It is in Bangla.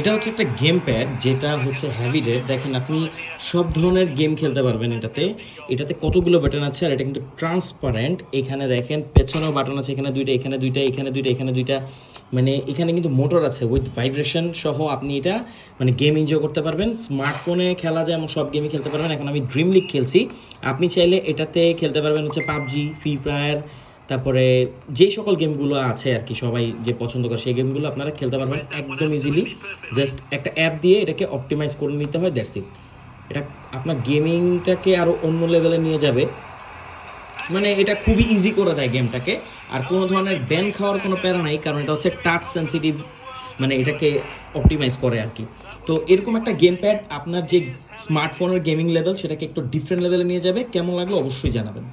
এটা হচ্ছে একটা গেম প্যাড যেটা হচ্ছে হ্যাভি রেট দেখেন, আপনি সব ধরনের গেম খেলতে পারবেন এটাতে। এটাতে কতগুলো বাটন আছে, আর এটা কিন্তু ট্রান্সপারেন্ট এখানে দেখেন, পেছনেও বাটন আছে, এখানে দুইটা এখানে দুইটা এখানে দুইটা এখানে দুইটা। মানে এখানে কিন্তু মোটর আছে উইথ ভাইব্রেশন সহ আপনি এটা মানে গেম এনজয় করতে পারবেন। স্মার্টফোনে খেলা যায় এমন সব গেমই খেলতে পারবেন। এখন আমি ড্রিম লিগ খেলছি। আপনি চাইলে এটাতে খেলতে পারবেন হচ্ছে পাবজি ফ্রি ফায়ার তারপরে যেই সকল গেমগুলো আছে আর কি সবাই যে পছন্দ করে সেই গেমগুলো আপনারা খেলতে পারবেন একদম ইজিলি জাস্ট একটা অ্যাপ দিয়ে এটাকে অপটিমাইজ করে নিতে হয় দ্যাটস ইট এটা আপনার গেমিংটাকে আরও অন্য লেভেলে নিয়ে যাবে। মানে এটা খুবই ইজি করে দেয় গেমটাকে আর কোনো ধরনের ব্যান খাওয়ার কোনো প্যারা নাই কারণ এটা হচ্ছে টাচ সেন্সিটিভ মানে এটাকে অপটিমাইজ করে আর কি। তো এরকম একটা গেম প্যাড আপনার যে স্মার্টফোনের গেমিং লেভেল সেটাকে একটু ডিফারেন্ট লেভেলে নিয়ে যাবে। কেমন লাগল অবশ্যই জানাবেন।